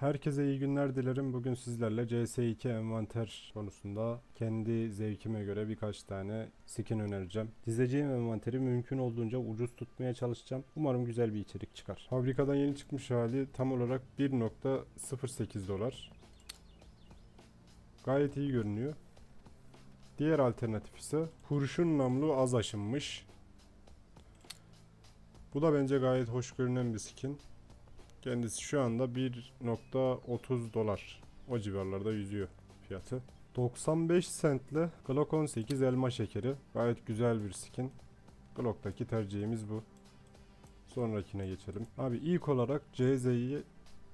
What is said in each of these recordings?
Herkese iyi günler dilerim. Bugün sizlerle CS2 envanter konusunda kendi zevkime göre birkaç tane skin önereceğim. Dizeceğim envanteri mümkün olduğunca ucuz tutmaya çalışacağım. Umarım güzel bir içerik çıkar. Fabrikadan yeni çıkmış hali tam olarak 1.08 dolar. Gayet iyi görünüyor. Diğer alternatif ise kurşun namlu az aşınmış. Bu da bence gayet hoş görünen bir skin. Kendisi şu anda 1.30 dolar. O civarlarda yüzüyor fiyatı. 95 centle Glock 18 elma şekeri. Gayet güzel bir skin. Glock'taki tercihimiz bu. Sonrakine geçelim. Abi ilk olarak CZ'yi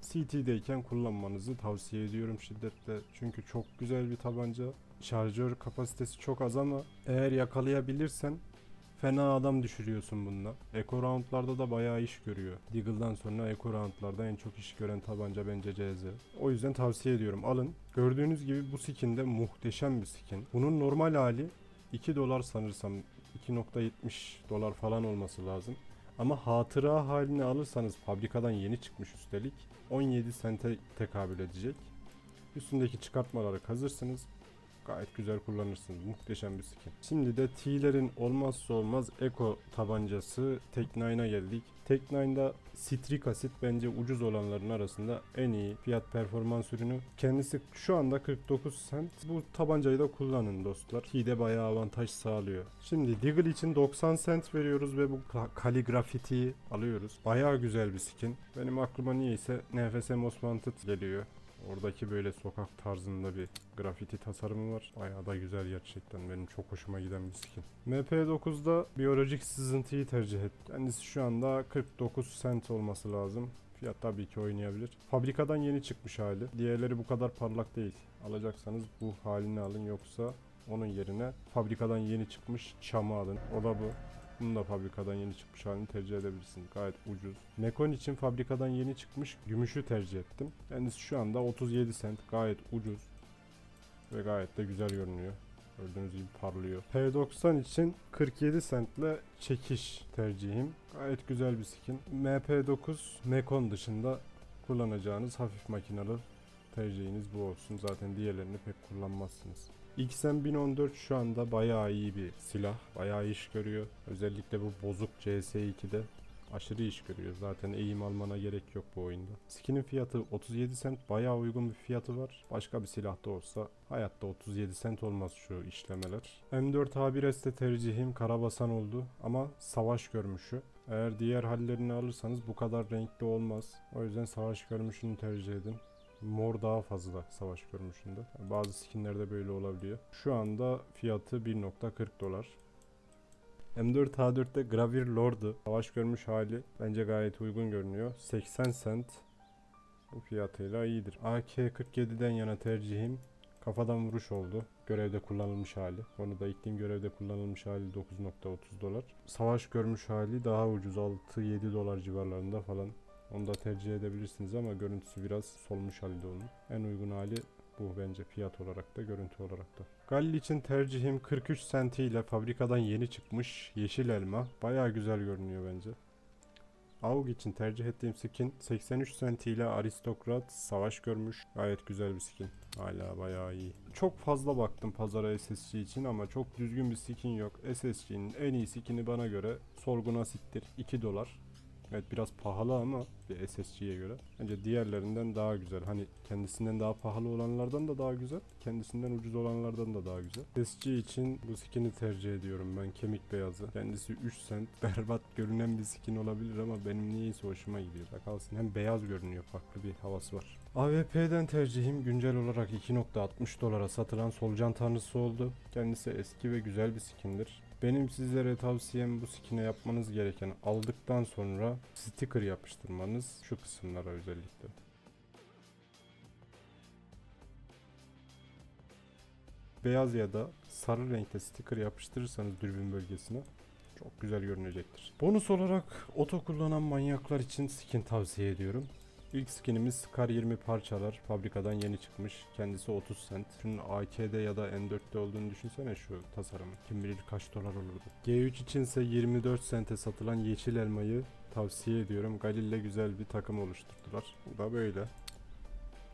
CT'deyken kullanmanızı tavsiye ediyorum şiddetle. Çünkü çok güzel bir tabanca. Şarjör kapasitesi çok az ama eğer yakalayabilirsen Fena adam düşürüyorsun bununla. Eco roundlarda da bayağı iş görüyor. Deagle'dan sonra Eco roundlarda en çok iş gören tabanca bence CZ. O yüzden tavsiye ediyorum alın. Gördüğünüz gibi bu skin de muhteşem bir skin. Bunun normal hali 2 dolar sanırsam 2.70 dolar falan olması lazım. Ama hatıra halini alırsanız fabrikadan yeni çıkmış üstelik 17 sente tekabül edecek. Üstündeki çıkartmaları kazırsınız. Gayet güzel kullanırsınız. Muhteşem bir skin. Şimdi de T'lerin olmazsa olmaz Eco tabancası Tech9'a geldik. Tech9'da Citric Acid bence ucuz olanların arasında en iyi fiyat performans ürünü. Kendisi şu anda 49 cent. Bu tabancayı da kullanın dostlar. T'de bayağı avantaj sağlıyor. Şimdi Deagle için 90 cent veriyoruz ve bu kaligrafitiyi alıyoruz. Bayağı güzel bir skin. Benim aklıma niyeyse NFS Most Wanted geliyor. Oradaki böyle sokak tarzında bir grafiti tasarımı var. Bayağı da güzel gerçekten. Benim çok hoşuma giden bir skin. MP9'da biyolojik sızıntıyı tercih et. Kendisi şu anda 49 cent olması lazım. Fiyat tabii ki oynayabilir. Fabrikadan yeni çıkmış hali. Diğerleri bu kadar parlak değil. Alacaksanız bu halini alın yoksa onun yerine fabrikadan yeni çıkmış çamı alın. O da bu. Bunu da fabrikadan yeni çıkmış halini tercih edebilirsin. Gayet ucuz. Mekon için fabrikadan yeni çıkmış gümüşü tercih ettim. Kendisi şu anda 37 cent. Gayet ucuz. Ve gayet de güzel görünüyor. Gördüğünüz gibi parlıyor. P90 için 47 centle çekiş tercihim. Gayet güzel bir skin. MP9 Mekon dışında kullanacağınız hafif makinalı tercihiniz bu olsun. Zaten diğerlerini pek kullanmazsınız. XM 1014 şu anda bayağı iyi bir silah. Bayağı iş görüyor. Özellikle bu bozuk CS2'de aşırı iş görüyor. Zaten eğim almana gerek yok bu oyunda. Skin'in fiyatı 37 cent. Bayağı uygun bir fiyatı var. Başka bir silahta olsa hayatta 37 cent olmaz şu işlemeler. M4 A1S'te tercihim karabasan oldu ama savaş görmüşü. Eğer diğer hallerini alırsanız bu kadar renkli olmaz. O yüzden savaş görmüşünü tercih edin. Mor daha fazla savaş görmüşünde. Bazı skinlerde böyle olabiliyor. Şu anda fiyatı 1.40 dolar. M4 A4'te Gravir Lord'u savaş görmüş hali bence gayet uygun görünüyor. 80 cent fiyatıyla iyidir. AK-47'den yana tercihim kafadan vuruş oldu. Görevde kullanılmış hali. Onu da iklim görevde kullanılmış hali 9.30 dolar. Savaş görmüş hali daha ucuz 6-7 dolar civarlarında falan. Onu da tercih edebilirsiniz ama görüntüsü biraz solmuş halde onun. En uygun hali bu bence fiyat olarak da görüntü olarak da. Galil için tercihim 43 sentiyle fabrikadan yeni çıkmış yeşil elma. Baya güzel görünüyor bence. AUG için tercih ettiğim skin 83 sentiyle aristokrat savaş görmüş. Gayet güzel bir skin. Hala bayağı iyi. Çok fazla baktım pazara SSG için ama çok düzgün bir skin yok. SSG'nin en iyi skini bana göre Solgun Asit'tir. 2 dolar. Evet biraz pahalı ama bir SSG'ye göre. Bence diğerlerinden daha güzel. Hani kendisinden daha pahalı olanlardan da daha güzel. Kendisinden ucuz olanlardan da daha güzel. SSG için bu skin'i tercih ediyorum ben. Kemik beyazı. Kendisi 3 cent. Berbat görünen bir skin olabilir ama benim niyeyse hoşuma gidiyor. Kalsın. Hem beyaz görünüyor. Farklı bir havası var. AWP'den tercihim güncel olarak 2.60 dolara satılan solucan tanrısı oldu. Kendisi eski ve güzel bir skindir. Benim sizlere tavsiyem bu skine yapmanız gereken aldıktan sonra sticker yapıştırmanız şu kısımlara özellikle. Beyaz ya da sarı renkte sticker yapıştırırsanız dürbün bölgesine çok güzel görünecektir. Bonus olarak oto kullanan manyaklar için skin tavsiye ediyorum. İlk skinimiz Scar 20 parçalar. Fabrikadan yeni çıkmış. Kendisi 30 cent. Şunun AK'de ya da N4'te olduğunu düşünsene şu tasarımı. Kim bilir kaç dolar olurdu. G3 içinse 24 sente satılan yeşil elmayı tavsiye ediyorum. Galil'le güzel bir takım oluşturdular. Bu da böyle.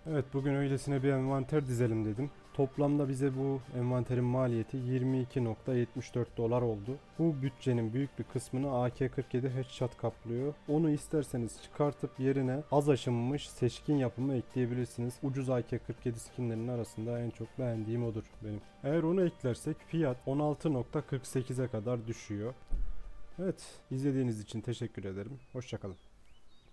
Evet bugün öylesine bir envanter dizelim dedim. Toplamda bize bu envanterin maliyeti 22.74 dolar oldu. Bu bütçenin büyük bir kısmını AK-47 Headshot kaplıyor. Onu isterseniz çıkartıp yerine az aşınmış seçkin yapımı ekleyebilirsiniz. Ucuz AK-47 skinlerinin arasında en çok beğendiğim odur benim. Eğer onu eklersek fiyat 16.48'e kadar düşüyor. Evet izlediğiniz için teşekkür ederim. Hoşçakalın.